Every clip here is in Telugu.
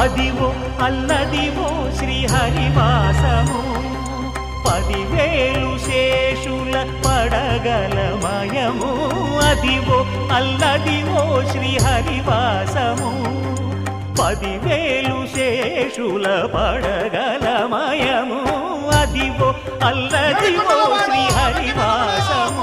అదివో అల్లదివో శ్రీహరివాసము. పదివేలు శేషుల పడగలమయము అదివో అల్లదివో శ్రీహరివాసము. పదివేలు శేషుల పడగలమయము అదివో అల్లదివో శ్రీహరివాసము.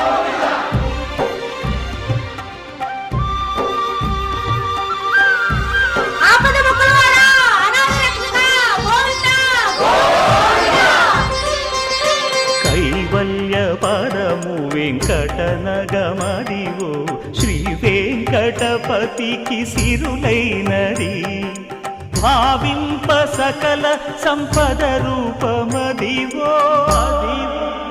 వెంకటనగమదివో శ్రీ వెంకటపతికి సిరులైనది. భావింప సకల సంపద రూపమదివో. అదివో అదివో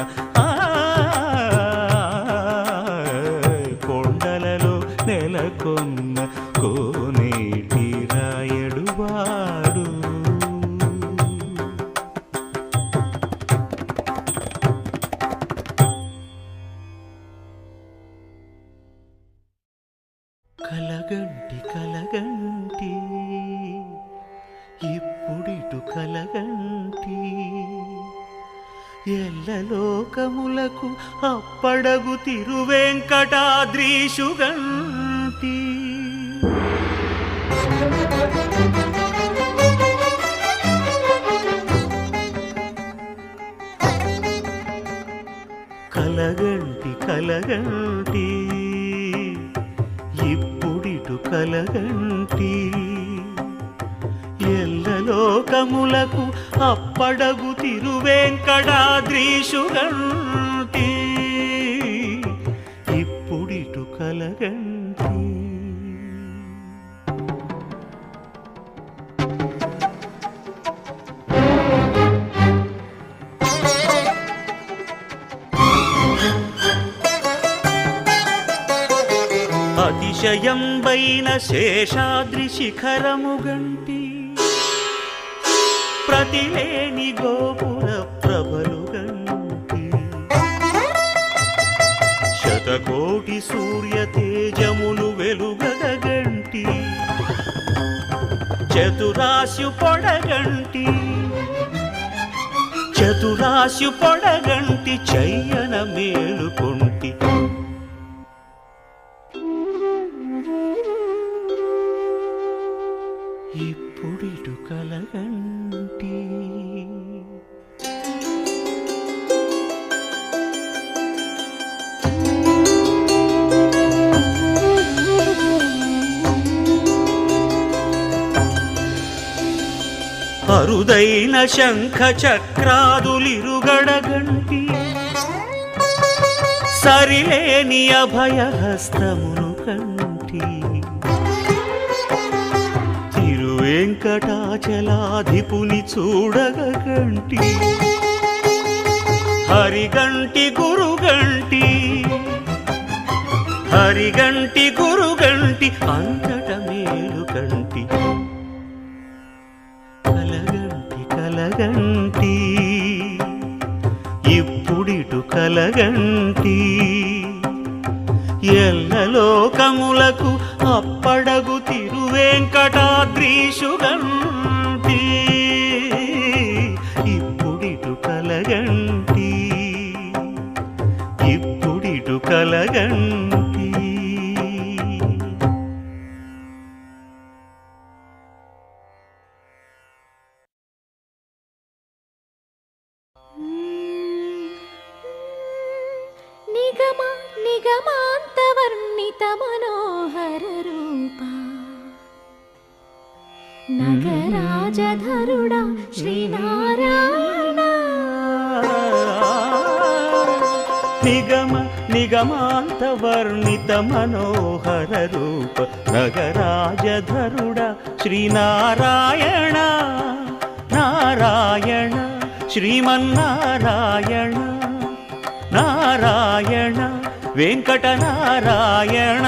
నెలకొన్న తిరువేంకటాద్రీషు గంతి కలగంటి కలగంటి ఇప్పుడిటు కలగంటి. ఎల్లలోకములకు అప్పడగు అతిశయంబైన శేషాద్రి శిఖరము గంటి. ప్రతిలేని గోపుర ప్రభలు గంటి. శతకోటి సూర్య తేజములు వెలుగగ గంటి. చతురాశు పొడగంటి చతురాశు పొడగంటి చయ్యన మేలుకొంటి శంఖ చక్రాదులిరుగడగంటి సరిలేని అభయహస్తమును కంటి తిరువెంకటాచలాధిపుని చూడగంటి హరిగంటి గురుగంటి హరిగంటి గురుగంటి అంతట మేలు ఇప్పుడిటు కలగంటి ఎల్లలోకములకు అప్పడగు తిరువేంకటాద్రీషుగంటి. ఇప్పుడిటు కలగంటి. ఇప్పుడిటు కలగంటి. మనోహర రూప నగరాజధరుడ శ్రీనారాయణ నారాయణ శ్రీమన్నారాయణ నారాయణ వెంకటనారాయణ.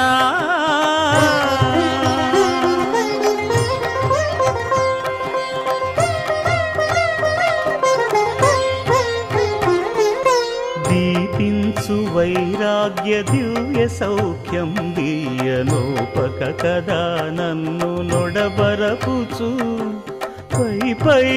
సౌఖ్యం దీయనోపక కదా నన్ను నొడబరపుచు. పై పై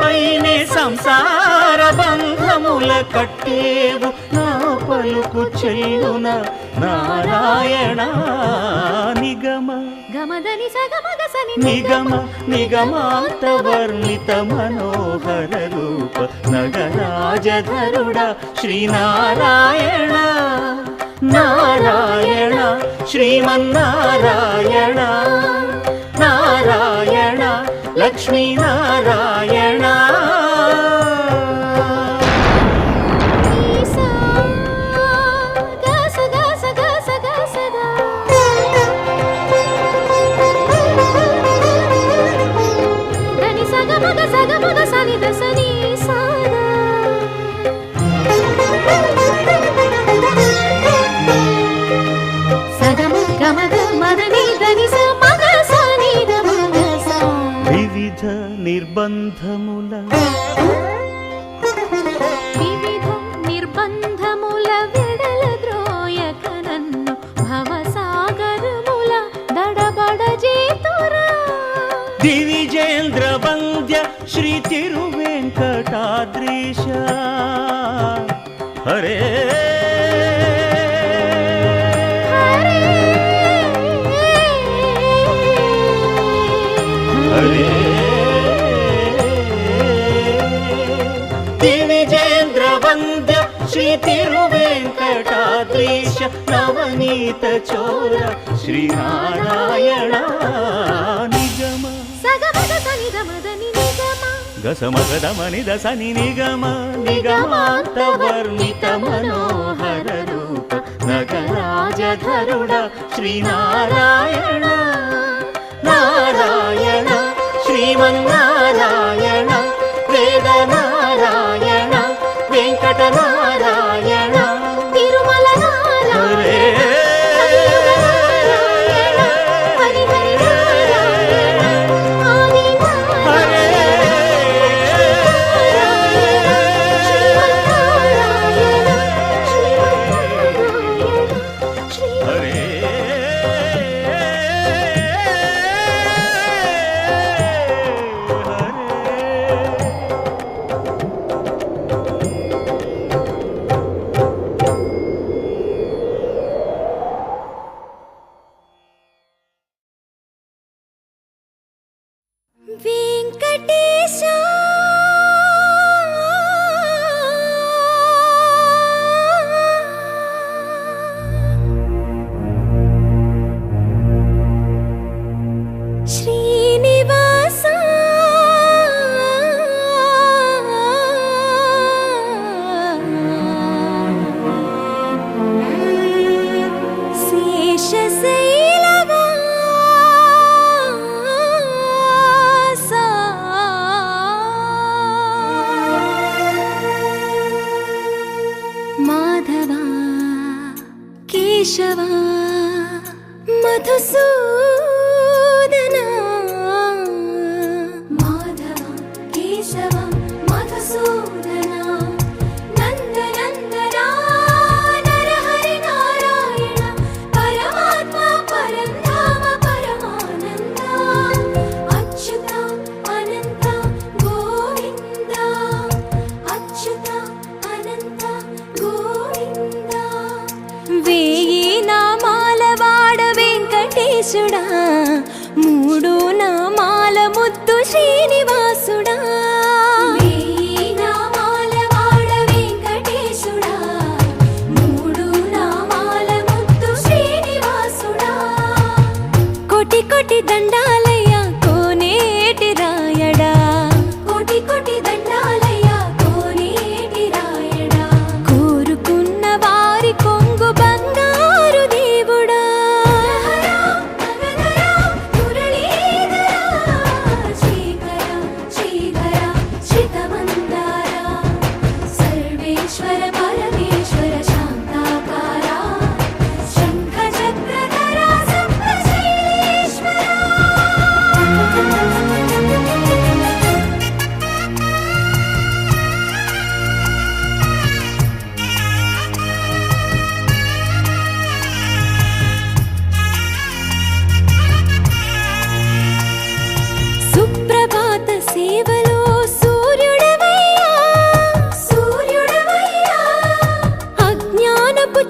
పైన సంసార బంధముల కట్టేవు నా పలుకు చెల్లున నారాయణ నిగమ. గమదని సగమగ సని నిగమ నిగమాంత వర్ణిత మనోహర రూప నగరాజధరుడ శ్రీనారాయణ. నారాయణ శ్రీమన్నారాయణ. నారాయణ లక్ష్మీనారాయణ. बन्धम నవనీత చోర శ్రీనారాయణ నిగమ. సగమద సనిగమదని గసమగదమని దశని నిగమ నిగమాంత వర్ణిత మనోహర రూప నగరాజ నగరాజధరుడ శ్రీనారాయణ. నారాయణ శ్రీమన్నారాయణ. be ಕೇಶವ ಮಧುಸೂ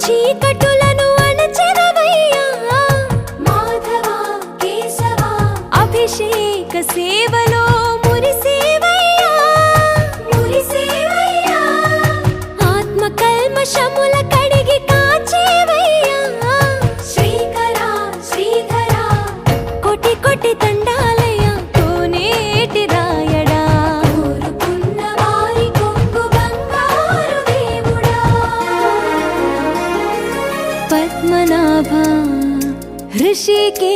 చీకటులు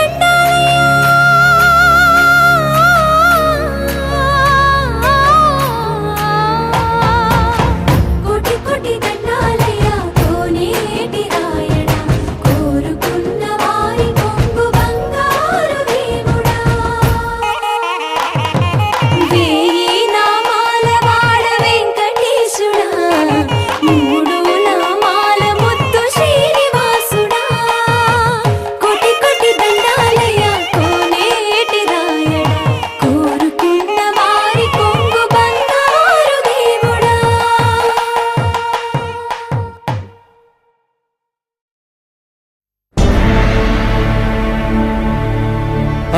கண்டாலே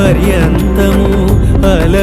పర్యంతము అల